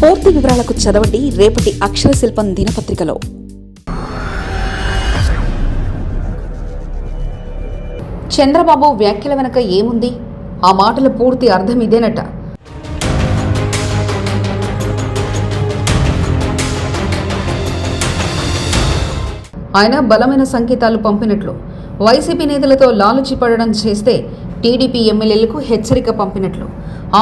పూర్తి వివరాలకు చదవండి రేపటి అక్షర శిల్పం దినపత్రికలో. చంద్రబాబు వ్యాఖ్యల వెనక ఏముంది? ఆ మాటల పూర్తి అర్థం ఇదేనట. ఆయన బలమైన సంకేతాలు పంపినట్లు. వైసీపీ నేతలతో లాలుచి పడడం చేస్తే టీడీపీ ఎమ్మెల్యేలకు హెచ్చరిక పంపినట్లు.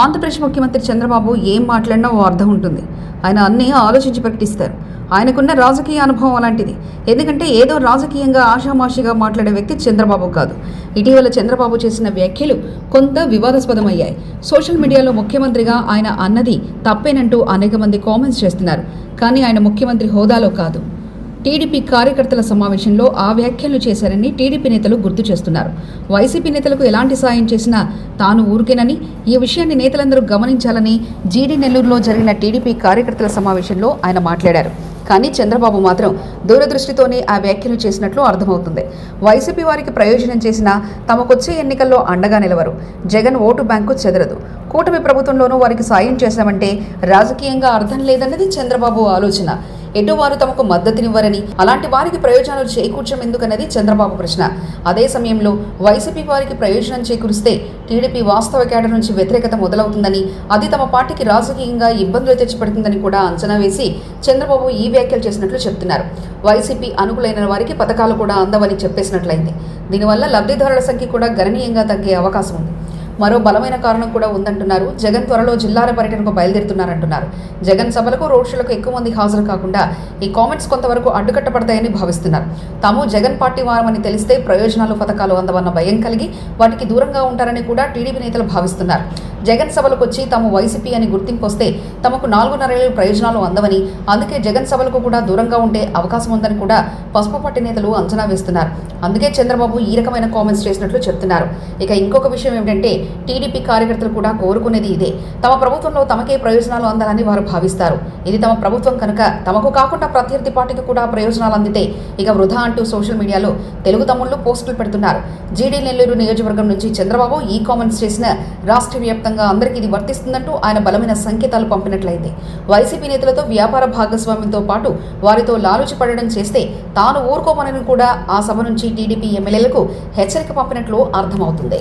ఆంధ్రప్రదేశ్ ముఖ్యమంత్రి చంద్రబాబు ఏం మాట్లాడినా ఓ అర్థం ఉంటుంది. ఆయన అన్నీ ఆలోచించి ప్రకటిస్తారు. ఆయనకున్న రాజకీయ అనుభవం అలాంటిది. ఎందుకంటే ఏదో రాజకీయంగా ఆషామాషిగా మాట్లాడే వ్యక్తి చంద్రబాబు కాదు. ఇటీవల చంద్రబాబు చేసిన వ్యాఖ్యలు కొంత వివాదాస్పదమయ్యాయి. సోషల్ మీడియాలో ముఖ్యమంత్రిగా ఆయన అన్నది తప్పేనంటూ అనేక మంది కామెంట్స్ చేస్తున్నారు. కానీ ఆయన ముఖ్యమంత్రి హోదాలో కాదు. టీడీపీ కార్యకర్తల సమావేశంలో ఆ వ్యాఖ్యలు చేశారని టీడీపీ నేతలు గుర్తు చేస్తున్నారు. వైసీపీ నేతలకు ఎలాంటి సాయం చేసినా తాను ఊరికేనని ఈ విషయాన్ని నేతలందరూ గమనించాలని జీడీ నెల్లూరులో జరిగిన టీడీపీ కార్యకర్తల సమావేశంలో ఆయన మాట్లాడారు. కానీ చంద్రబాబు మాత్రం దూరదృష్టితోనే ఆ వ్యాఖ్యలు చేసినట్లు అర్థమవుతుంది. వైసీపీ వారికి ప్రయోజనం చేసినా తమకొచ్చే ఎన్నికల్లో అండగా నిలవరు. జగన్ ఓటు బ్యాంకు చెదరదు. కూటమి ప్రభుత్వంలోనూ వారికి సాయం చేశామంటే రాజకీయంగా అర్థం లేదన్నది చంద్రబాబు ఆలోచన. ఎటు వారు తమకు మద్దతునివ్వరని అలాంటి వారికి ప్రయోజనాలు చేకూర్చడం ఎందుకన్నది చంద్రబాబు ప్రశ్న. అదే సమయంలో వైసీపీ వారికి ప్రయోజనం చేకూరిస్తే టీడీపీ వాస్తవ కేడర్ నుంచి వ్యతిరేకత మొదలవుతుందని అది తమ పార్టీకి రాజకీయంగా ఇబ్బందులు తెచ్చిపెడుతుందని కూడా అంచనా వేసి చంద్రబాబు ఈ వ్యాఖ్యలు చేసినట్లు చెప్తున్నారు. వైసీపీ అనుకులైన వారికి పథకాలు కూడా అందవని చెప్పేసినట్లయింది. దీనివల్ల లబ్ధిదారుల సంఖ్య కూడా గణనీయంగా తగ్గే అవకాశం ఉంది. మరో బలమైన కారణం కూడా ఉందంటున్నారు. జగన్ త్వరలో జిల్లాల పర్యటనకు బయలుదేరుతున్నారంటున్నారు. జగన్ సభలకు రోడ్ షోలకు ఎక్కువ మంది హాజరు కాకుండా ఈ కామెంట్స్ కొంతవరకు అడ్డుకట్టపడతాయని భావిస్తున్నారు. తాము జగన్ పార్టీ వారమని తెలిస్తే ప్రయోజనాలు పథకాలు అందవన్న భయం కలిగి వాటికి దూరంగా ఉంటారని కూడా టీడీపీ నేతలు భావిస్తున్నారు. జగన్ సభలకు వచ్చి తాము వైసీపీ అని గుర్తింపు వస్తే తమకు నాలుగున్నరేళ్ళు ప్రయోజనాలు అందవని అందుకే జగన్ సభలకు కూడా దూరంగా ఉండే అవకాశం ఉందని కూడా పసుపు పార్టీ నేతలు అంచనా వేస్తున్నారు. అందుకే చంద్రబాబు ఈ రకమైన కామెంట్స్ చేసినట్లు చెప్తున్నారు. ఇక ఇంకొక విషయం ఏమిటంటే టీడీపీ కార్యకర్తలు కూడా కోరుకునేది ఇదే. తమ ప్రభుత్వంలో తమకే ప్రయోజనాలు అందాలని వారు భావిస్తారు. ఇది తమ ప్రభుత్వం కనుక తమకు కాకుండా ప్రత్యర్థి పార్టీకి కూడా ప్రయోజనాలు అందితే ఇక వృధా అంటూ సోషల్ మీడియాలో తెలుగు తమ్ముళ్ళు పోస్టులు పెడుతున్నారు. జీడీ నెల్లూరు నియోజకవర్గం నుంచి చంద్రబాబు ఈ కామెంట్స్ చేసిన రాష్ట్ర వ్యాప్తంగా అందరికీ ఇది వర్తిస్తుందంటూ ఆయన బలమైన సంకేతాలు పంపినట్లయింది వైసీపీ నేతలతో వ్యాపార భాగస్వామ్యంతో పాటు వారితో లాలుచి పడడం చేస్తే తాను ఊరుకోమనని కూడా ఆ సభ నుంచి టీడీపీ ఎమ్మెల్యేలకు హెచ్చరిక పంపినట్లు అర్థమవుతుంది.